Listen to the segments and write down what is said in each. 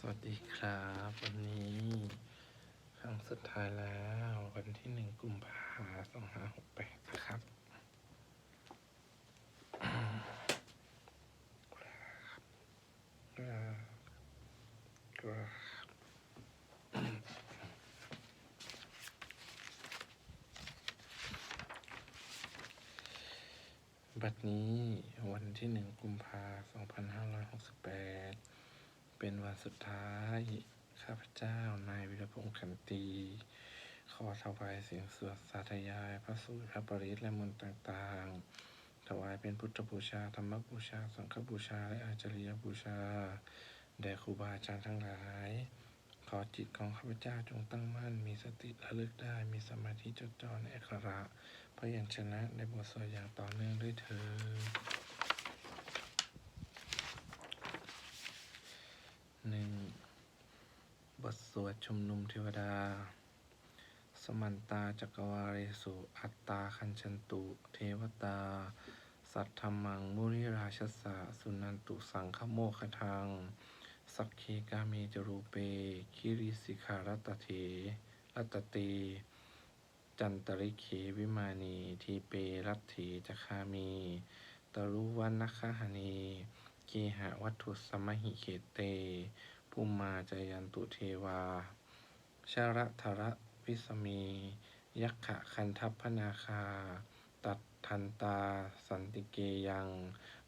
สวัสดีครับ วันนี้ครั้งสุดท้ายแล้ว วันที่หนึ่งกุมภาสองห้าหกแปดนะครับครับครับบัดนี้วันที่หนึ่งกุมภาสองพันห้าร้อยหกสิบแปด เป็นวันสุดท้าย ข้าพเจ้านายวิรพงษ์ขันตีขอถวายเสียงสวดสาธยาย พระสูตรพระปริตและมนต์ต่างๆ ถวายเป็นพุทธบูชา ธรรมบูชา สังฆบูชา และอาจาริยบูชา แด่ครูบาอาจารย์ทั้งหลาย ขอจิตของข้าพเจ้าจงตั้งมั่น มีสติระลึกได้ มีสมาธิจดจ่อในอักขระพยัญชนะในบทสวดอย่างต่อเนื่องด้วยเธอ หนึ่งบทสวดชุมนุมเทวดา สมันตาจักรวาเรสุ อัตตาคัญชันตุ เทวตา สัทธรรมัง มุนิราชสะสุนันตุสังฆโมคทัง สักเคกาเมจรูเป คิริสิขารัตเถรัตเตจันตริเควิมานี ทีเปรัตถีจคามี ตรุวันนคหนี เกหะวัตถุสมหิเขเตภูมาจยันตุเทวาชารธระวิสมี ยักขะคันทัพพนาคา ตัดทันตา สันติเกยัง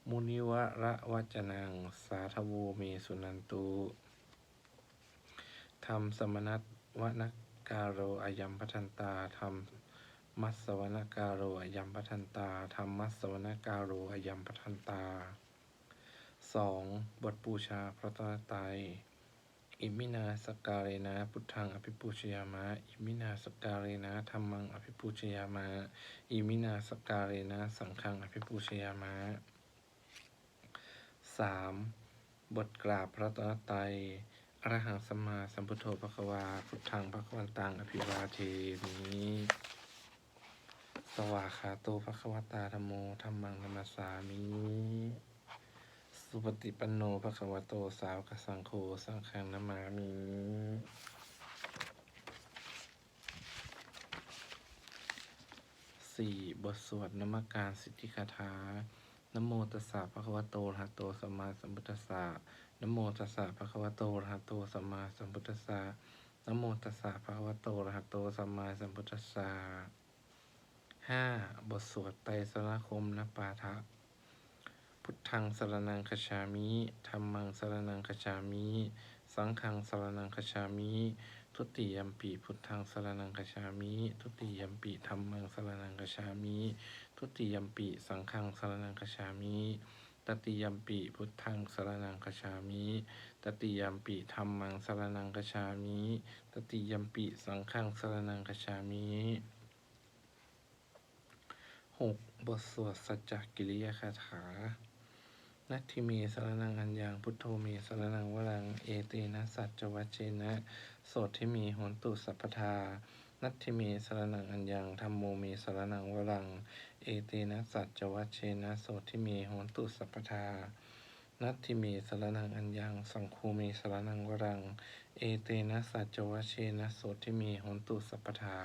มุนิวระวัจนัง สาธโวเมสุนันตุธรรมสมนัตวนการโรอายัมพัทันตาธรรมมัสวนการโรอายัมพัทันตาธรรมมัสสวนการโรอายัมพัทันตา สองบทบูชาพระตนตรัยอิมินาสกการเรนะพุทธังอภิปูชยามะ อิมินาสกการเรนะธรรมังอภิปูชยามะ อิมินาสกการเรนะสังฆังอภิปูชยามะสามบทกราบพระตนตรัยอรหังสัมมาสัมพุทโธภควา พุทธังภควันตังอภิวาเทมิสวาขาโตภควตาธรรมโมธรรมังธรรมสสามิ สุปฏิปันโนภควโตสาวกสังโฆสังฆังนามามิสี่บทสวดนมกการสิทธิคาถานโมตัสสะภะคะวะโตอะระหะโตสัมมาสัมพุทธัสสะนโมตัสสะภะคะวะโตอะระหะโตสัมมาสัมพุทธัสสะนโมตัสสะภะคะวะโตอะระหะโตสัมมาสัมพุทธัสสะห้าบทสวดไตรสรณคมนปาทะ พุทธังสรนังคชามิธรรมังสรนังคชามิ สังฆังสรนังคชามิ ทุติยมปีพุทธังสรนังคชามิ ทุติยมปีธรรมังสรนังคชามิ ทุติยมปีสังฆังสรนังคชามิตติยมปีพุทธังสรนังคชามิ ตติยมปีธรรมังสรนังคชามิ ตติยมปีสังฆังสรนังคชามิหกบทสวดสัจจกิริยคาถา นัตถิเมสรนังอัญญังพุทโธเมสรนังวรัง เอเตนะสัจจวัชเชนะโสทิเมโหนตุสัพพทา นัตถิเมสรนังอัญญังธรรมโมเมสรนังวรัง เอเตนะสัจจวัชเชนะโสทิเมโหนตุสัพพทา นัตถิเมสรนังอัญญังสังคูเมสรนังวรัง เอเตนะสัจจวัชเชนะโสทิเมโหนตุสัพพทา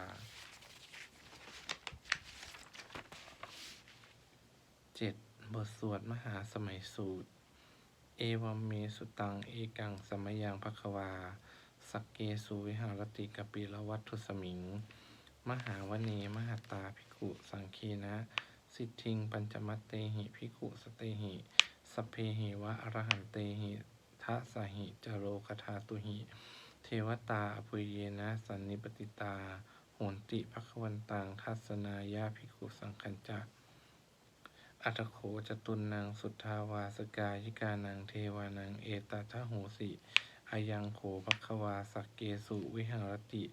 เจ็ด บทสวดมหาสมัยสูตร เอวมเมสุตัง เอกังสมยังภควา สักเกสุวิหารติกปิละวัตถุสมิง มหาวเนมหตาภิกขุสังคีนะ สิทธิงปัญจมัตเตหิภิกขุสเตหิสพเพหิวะอรหันเตหิทะสหิจโรคทาตุหิ เทวตาอภุเยนะ สันนิปติตาโหนติภควันตังทัศนายาภิกขุสังคัญจัก อัตโขจตุนนางสุทธาวาสกายิกานังเทวานังเอตทะโหสิอายังโขภควาสักเกสุวิหารติ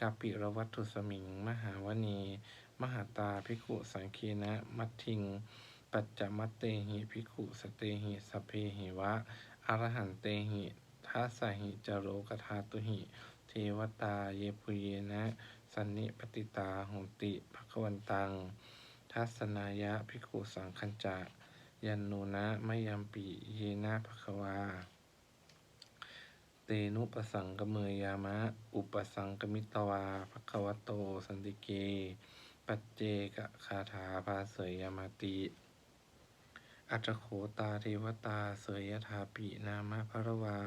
กาปิรวัตถุสมิง มหาวณี มหาตาภิกขุสังคีนะ มัททิง ปัจจมัตเตหิภิกขุสเตหิสพเพหิวะอรหันเตหิทัสสหิจโรกทาตุหิ เทวตาเยปุเยนะ สันนิปติตาโหนติภควันตัง ทัศนายะภิกุสังคัญจะยันโนนะมยัมปิเยนะภควา เตนุปสังกเมยามะ อุปสังกมิตวาภควโต สันติเก ปัจเจกคาถาภาเสยยมาติ อัตถโขตาเทวตาเสยยถาปินามะภระวา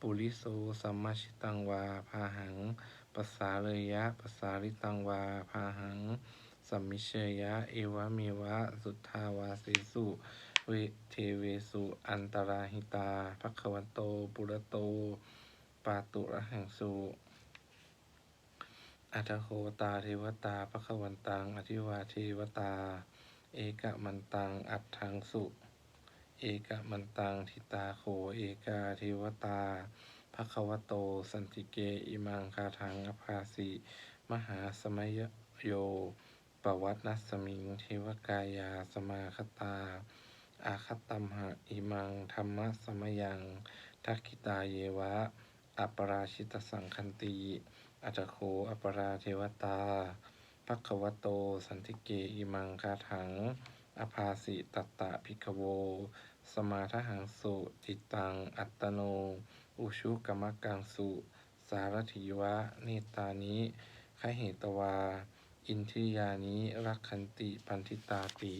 ปุริโสสัมมาชิตังวา พาหัง ปสาเลยะปสาริตังวา พาหัง สัมมิเชยะ เอวะเมวะ สุทธาวาเสสุเวเทเวสุ อันตราหิตาภควันโต ปุระโต ปาตุระหังสุอัตโคตาเทวตาภควันตัง อธิวาเทวตา เอกมันตัง อัตถังสุ เอกมันตัง ทิตาโข เอกาเทวตาภควโต สันติเก อิมังคาทังอภาสิ มหาสมัยโย ปวัตนัสมิงเทวกายาสมาคตา อาคตัมหะอิมังธัมมะสมยังทักขิตาเยวะ อัปราชิตสังคันติอัตถโขอัปราเทวตาภควโต สันติเกอิมังคาถัง อภาสิตตตะภิกโว สมาทหังสุจิตตัง อัตโน อุชุกมกังสุ สารถิวะเนตานิขเหตวา อินทิยานิรักขันติปันทิตาติ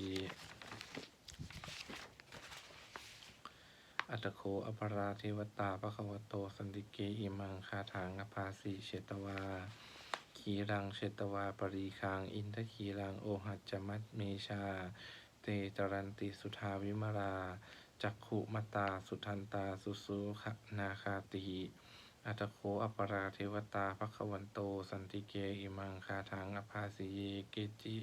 อัตโขอัปราเทวตาภควโตสันติเกอิมังคาถังอภาสิเชตวา ขีรังเชตวาปรีคังอินทขีรังโอหัจจมัตเมชา เตจรันติสุทาวิมรา จักขุมตาสุทันตาสุสุขนาคาติ อัตโขอัปราเทวตาภควันโต สันติเก อิมังคาถังอภาสิเยเกจิ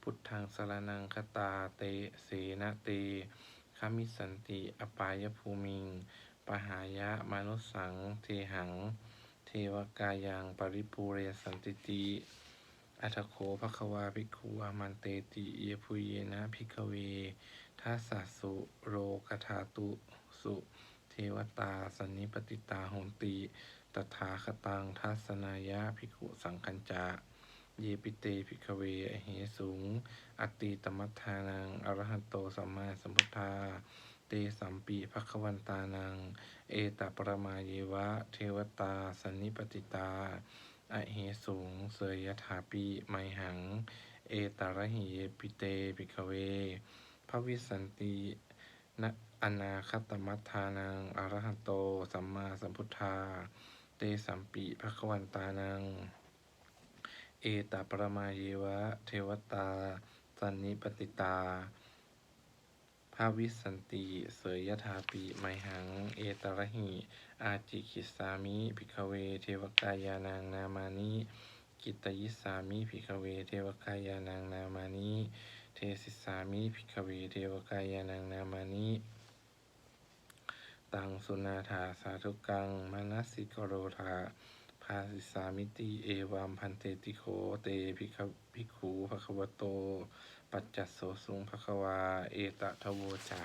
พุทธังสรณังคตาเตเสนะเตคามิสันติ อปายภูมิง ปหายะมนุสัง เทหัง เทวกายังปริปูเรสันติติอัตโขภควาภิกขุอามันเตติเยพุเยนะภิกเวทัสสะสุโรกธาตุสุ วตาสันนิปติตาโหนติตถาคตังทัสนายะภิกขุสังคัญจะเยปิเตภิกเวอเหสุงอตติตมัฏฐานัง อรหันโตสัมมาสัมพุทธา เตสัมปิภควันตานัง เอตปรมาเยวะ เทวตาสันนิปติตา อเหสุงเสยยถาปิไมหัง เอตระหิเยปิเตภิกเวภวิสันตินะ อนาคตมัฏฐานังอรหันโต สัมมาสัมพุทธา เตสัมปิภควันตานัง เอตปรมาเยวะ เทวตา สันนิปติตาภาวิสันติ เสยยถาปิไมหัง เอตระหิ อาจิคิสามิภิกขเว เทวกายานังนามานิ กิตตยิสามิภิกขเว เทวกายานังนามานิ เทสิสสามิภิกขเว เทวกายานังนามานิ ตังสุนาถาสาธุกังมนัสสิกโรธาภาสิสามิติเอวัมพันเตติโขเตภิกขภิกขุภควโต ปัจจัสโสสุงภควา เอตะทโวจา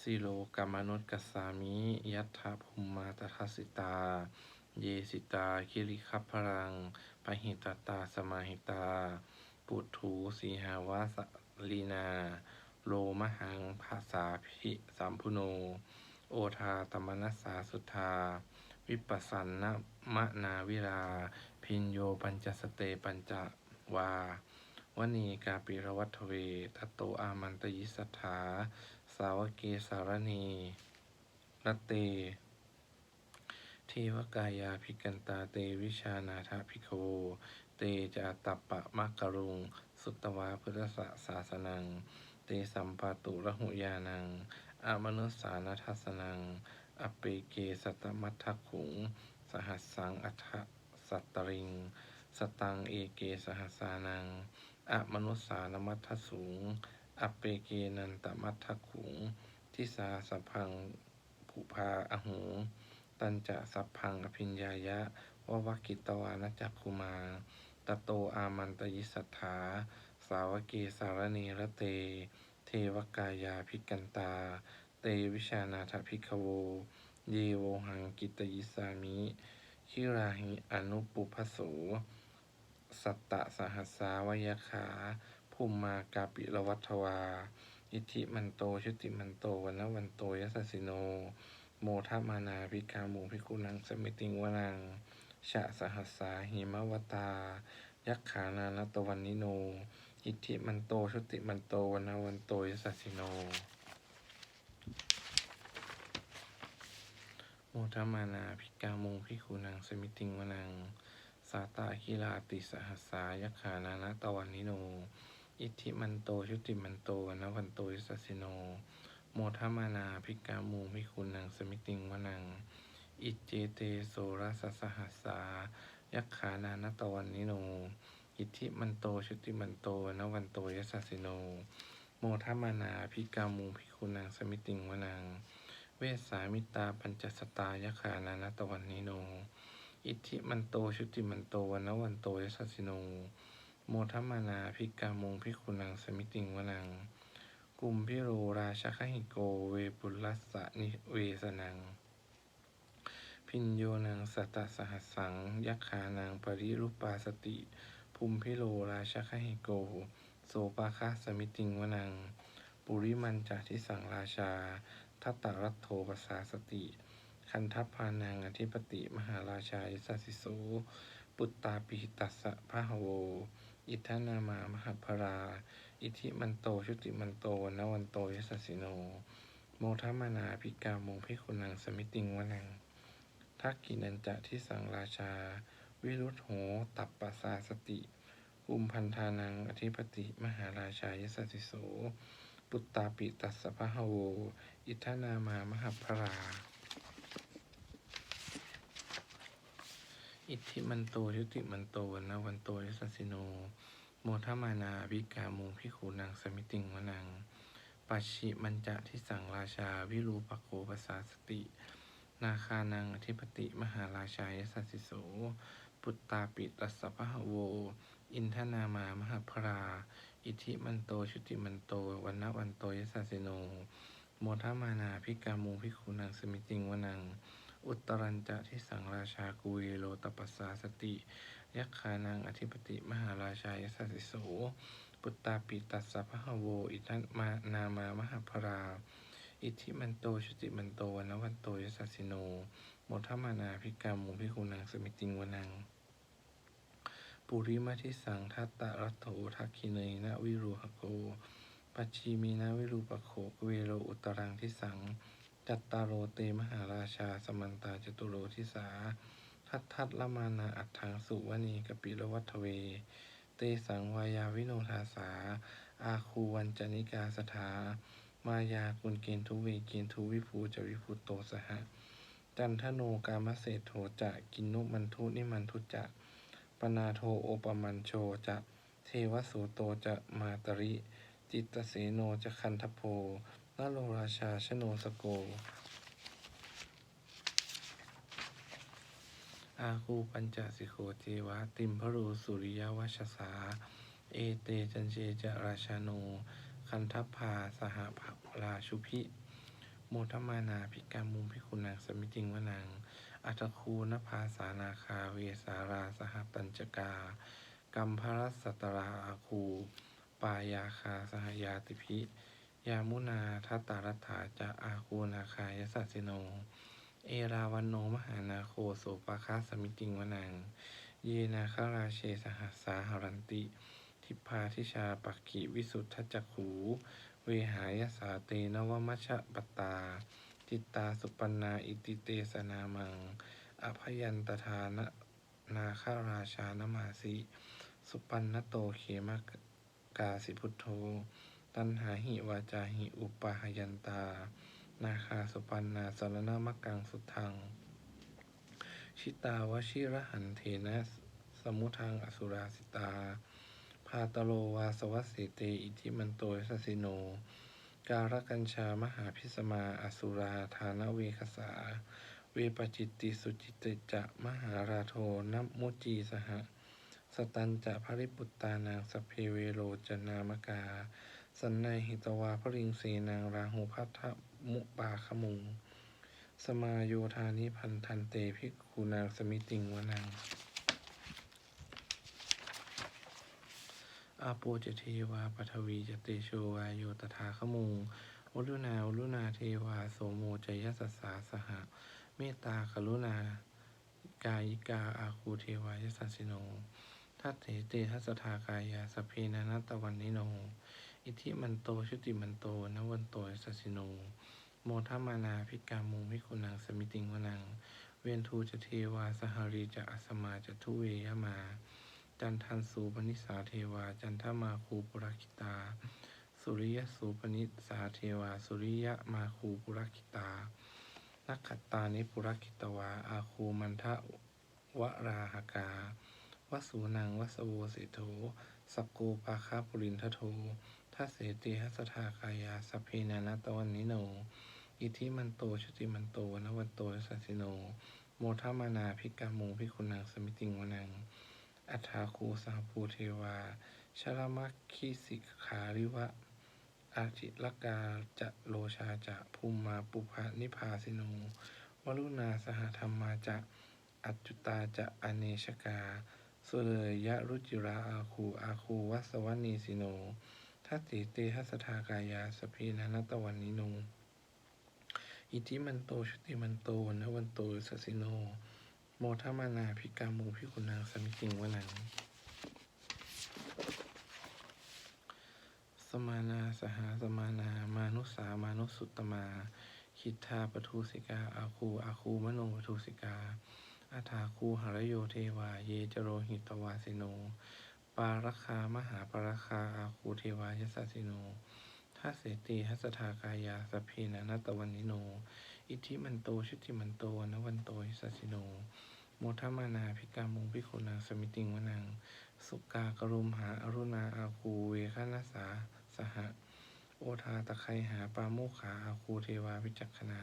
สิโลกามนุตกัสสามิยัตถะภูมมาตทัสสิตา เยสิตาคิริคัพพรังปหิตตาสมาหิตา ปุถูสีหาวาส ลีนา โลมหังภาษาภิสัมพุโน โอทาตมนัสสาสุทา วิปัสสันนะมะนาวิรา พินโยปัญจสเตปัญจวาวณีกาปิรวัตเวทัตโตอามันตยิสัทธาสาวเกสารณีรตเตเทวกายาภิกันตาเตวิชานาถาภิกโวเตจาตัปปะมะกะรุง สุตวาพุทธสาสนังเตสัมปาตุระหุยานังอามนุสานัทสนังอเปเกสัตมัทถขุง สหัสสังอัฏสัตตริง สตังเอเกสหัสานัง อมนุสานมัทถสูง อเปเกนันตมัทถขุง ทิสาสัพังภุภาอหุงตัญจะสัพพังอภิญญายะววกิตวานจักคุมา ตโตอามันตยิสัทธา สาวเกสารเนระเต เทวกายาภิกันตา เตวิชานาถภิกโว เยโวหังกิตยิสามิชิราหิอนุปุพโสสัตตะสหัสสาวยขาภูมมากาปิรวัตวา อิทิมันโตชุติมันโตวันนวันโตยัสสิโน โมทมานาภิกามุภิกุนังสมิติงวนัง ชะสหัสสาหิมวตา ยักขานานตวันนิโน อิทธิมันโตชุติมันโตวันนวันโตยสัสสิโน โมทมมานาภิกามุภิกขุนังสมิติงวนัง สาตาคิลาติสหัสสายักขานานตวันนิโน อิทธิมันโตชุติมันโตวันนวันโตยสัสสิโน โมทมมานาภิกามุภิกขุนังสมิติงวนัง อิจเจเตโสรสสหัสสา ยักขานานตวันนิโน อิทิมันโตชุติมันโตนวันโตยสัสสิโน โมทัมานาภิกามุภิกขุนังสมิติงวนัง เวสสามิตาปัญจสตายักขานานตวันนิโน อิทิมันโตชุติมันโตนวันโตยสัสสิโน โมทัมานาภิกามุภิกขุนังสมิติงวนัง กุมพิโรราชคหิโกเวปุลลัสสะนิเวสนัง พินโยนังสัตสหัสสัง ยักขานังปริรูปปาสติ ภูมิพิโรราชคหิโก โสปาคะสมิติงวนังปุริมันจาทิสังราชา ทัตตรัตโทปสาสติ คันทัพพานังอธิปติมหาราชายสัสสิโส ปุตตาปิตัสสะพะหโว อิทธานามามหพรา อิทิมันโตชุติมันโตนวันโตยสัสสิโน โมทัมานาภิกามงพิคุนังสมิติงวนัง ทักกินันจะที่สังราชา วิรุธโห ตัปปสาสติ อุมพันธานัง อธิปติมหาราชายสัสสิโส ปุตตาปิตัสสะพะโว อิทานามามหพรา อิทธิมันโตชุติมันโตนนวันโตยสัสสิโน โมทมานาภิกามุงพิขูนังสมิติงวนังปัจฉิมันจะที่สังราชาวิรูปโคปสาสติ นาคานังอธิปติมหาราชายสัสสิโส ปุตตาปิตัสสะพะหโว อินทนามามหพรา อิทิมันโตชุติมันโตวันนวันโตยสัสสิโน โมทมานาภิกามุงพิขูนังสมิติงวนัง อุตรัญจะที่สังราชากุเวโลตปัสสาสติ ยักขานังอธิปติมหาราชายสัสสิโส ปุตตาปิตัสสะพะหโว อิทันมานามามหพรา อิทธิมันโตชุติมันโตวันวันโตยสัสสิโนโมทัมานาภิกามุพิคุนังสมิติงวนัง ปุริมาทิสังทัตตะรัตโถทักขิเนยนะวิรูหโก ปัจฉีมีนาวิรูปโขเวโรอุตรังทิสัง จัตตารโรเตมหาราชาสมันตาจตุโรทิสา ทัตทัตละมานาอัฏฐังสุวณีกปิลวัตเว เตสังวายาวิโนทาสา อาคูวันจนิกาสถา มายากุลเกณทุเวเกณทุวิภูจะวิภูโตสหะจันทโนกามเศษโถจะกินนุมันทุนิมันทุจะปนาโทโอปมันโชจะเทวสุโตจะมาตริ จิตเสโนจะคันทโพนโรราชาชโนสโก อาคูปัญจสิโขเทวะ ติมพรูสุริยวัชสา เอเตจันเชจะราชาโน คันทัพพาสหภราชุพิ โมทมานาภิกามุมพิคุนังสมิติงวนัง อัตคูนภาสานาคาเวสาราสหปัญจกา กัมพรัสตราอาคู ปายาคาสหยาติพิ ยามุนาทัตตารัฐาจะอาคูนาคายสัสสิโน เอราวันโนมหานาโคโสปาคาสมิติงวนัง เยนาคาราเชสหัสสาหรันติ ทิพาทิชาปักขิวิสุทธจักขูเวหายสาเตนวมัชปตา จิตตาสุปนนาอิติเตสนามัง อภยันตทานะนาคาราชานมาสิ สุปันนโตเขมกาสิพุทโธ ตันหาหิวาจาหิอุปาหยันตา นาคาสุปันนาสรณมกังสุทัง ชิตาวชิระหันเทนะสมุทังอสุราสิตา พาตโลวาสวัสสิเตอิทิมันโตยสสสิโน การกัญชามหาพิสมาอสุราธานเวคสา เวปจิตติสุจิตจะมหาราโทนัมมุจีสหสตันจะภริปุตตานางสเพเวโรจนามกา สันในหิตวาพริงเสนางราหุพัทธมุปาขมุง สมาโยธานิพันธันเตภิกขุนางสมิติงวนัง อาโปจะเทวาปฐวีจะเตโชวายโยตถาคมุงวรุณาวรุณาเทวาโสโมจยสัสสาสหะ เมตตากรุณา กายิกาอาคูเทวายสัสสิโนทัตเถเตทัสสทากายาสพเพนานัตตวันนิโน อิทิมันโตชุติมันโตนวันโตสัสสิโน โมทัมานาภิกามุงพิกุนังสมิติงวนัง เวียนทูจะเทวาสหรีจะอัสมาจะทุเวยมา จันทันสูปนิสาเทวา จันทมาคูปุรคิตา สุริยสูปนิสาเทวา สุริยมาคูปุรคิตา นักขัตตานิปุรคิตวา อาคูมันทะวราหกาวสูนังวสโวเสโธสกโกปาคาปุรินทโททัสเสติหัสทากายาสพเพนานาตวันนิโน อิทิมันโตชติมันโตนวันโตสัสิโน โมทัมานาภิกามุงพิคุนังสมิติงวนัง อัฏฐาคูสหภูเทวา ชรมัคคิสิกขาริวะ อาทิลกาจะโลชาจะภูมิมาปุพะนิพาสิโนวรุณาสหธรรมาจะ อัจจุตาจะอเนชกา สุเลยยะรุจิราอาคูอาคูวัสวนีสิโนทัตติเตทัสทากายาสพเพนานตวันนิโนอิทิมันโตชุติมันโตนวันโตสสสิโน โมทัมานาภิกามุพิกุณังสมิติงวนัง สมานาสหาสมานา มานุสามานุสุตตมา คิดทาปทุสิกา อาคูอาคูมโนปทุสิกา อาถาคูหรโยเทวา เยจโรหิตวาสิโน ปารคามหาปารคาอาคูเทวายสัสสิโนทัสเสติหัสทากายาสพเพนานตตวันนิโน อิทิมันโตชุติมันโตนวันโตหิสัสิโนโมทัมานาภิกามุงพิคุนังสมิติงวนัง สุกากรุมหาอรุณาอาคูเวคานาสาสหะ โอทาตะไคหาปาโมขาอาคูเทวาวิจักขณา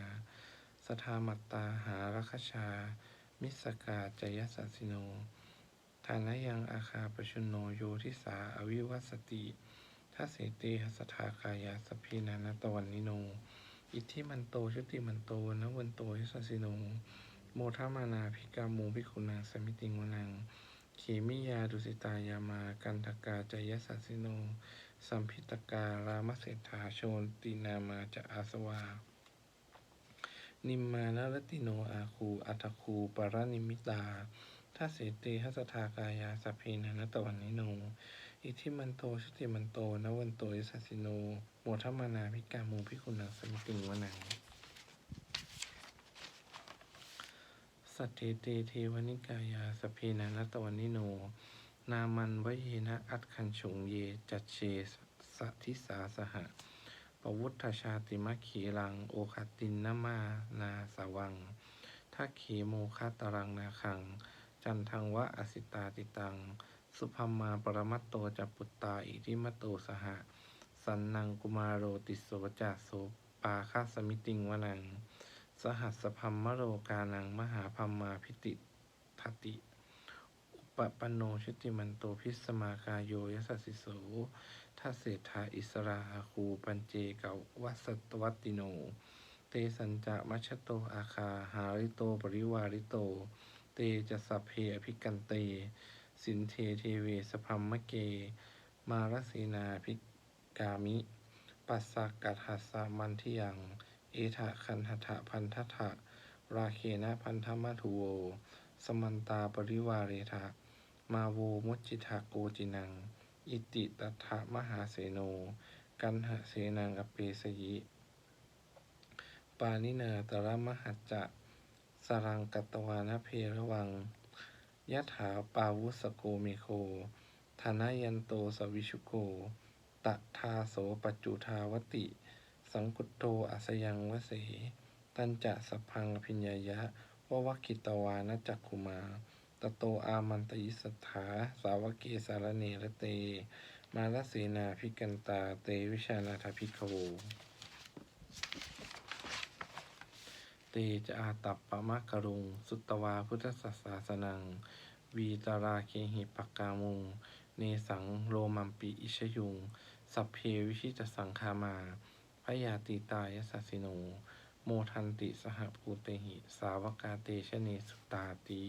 สทามัตตาหารัคชา มิสกาจยสัสิโนฐานะยังอาคาปชุนโนโยทิสาอวิวัสสติทัสเตหัสทากายาสพพีนานาตวันนิโน อิทธิมันโตชุติมันโตนวันโตหิสัสิโนโมทัมานาภิกามูภิกุณังสมิติงวนังเขมิยาดุสิตายามากันทกาจยสัสิโน สัมพิตการามเศรษฐาโชนตินามาจะอาสวา นิมมานารติโนอาคูอัตคูปารนิมิตาทัสเสติหัสทากายาสพเพนานตวันนิโน อิทิมันโตชุติมันโตนวันโตอิสัสสิโน โมทมมานาภิกามูภิกุณังสมิติงวนังสัตเทเตเทวนิกายาสพเพนานัตวันนิโน นามันวเยนะอัตคันฉงเย จัตเชสัทิสาสหะปวุฒชาติมะขีรัง โอคตินนมานาสวังทักขีโมคาตรังนาคัง จันทังวะอสิตาติตัง สุพัมมาปรมัตโตจัปุตตาอิทิมตโตสหะ สันนังกุมารโรติโสจะโสปาคาสมิติงวนัง สหัสพัมมโรกานัง มหาพัมมาพิติทติ อุปปันโนชุติมันโตพิสมากาโยยสัสสิโสทัเศธาอิสราอาคูปัญเจกาวัสตวัตติโน เตสัญจะมัชชโตอาคาหาริโตปริวาริโต เตจะสัพเพอภิกันเต สินเทเทเวสพัมมะเก มารสีนาภิก กามิ ปัสสะกัตหัสสะมันทิยังเอทะคันหทะพันททะราเคนะพันธมัทุโว สมันตาปริวาเรทะ มาโวมุจิทะโกจินัง อิติตัทะมหาเสโน กันหะเสนังอเปสยิ ปานิเนตระมหัจจะ สรังกัตวานะเพระวังยะถาปาวุสโกเมโคธนายันโตสวิชุโก ตทาโสปัจจุทาวติ สังกุตโตอัสยังวเส ตันจะสพังอภิญญายะววคิตวานจักขุมา ตโตอามันตยิสัทธาสาวกเกสารเนรเต มาลเสนาภิกันตาเตวิชานาถภิกโวเตจะอาตัปปะมะกะรุง สุตวาพุทธสัสาสนัง วีตาราเคหิปกกามุง เนสังโรมัมปิอิชยุง สัพเพวิชิตสังคามาพยาติตายสัสิโน โมทันติสหภูเตหิ สาวกาเตชเนสุตาตี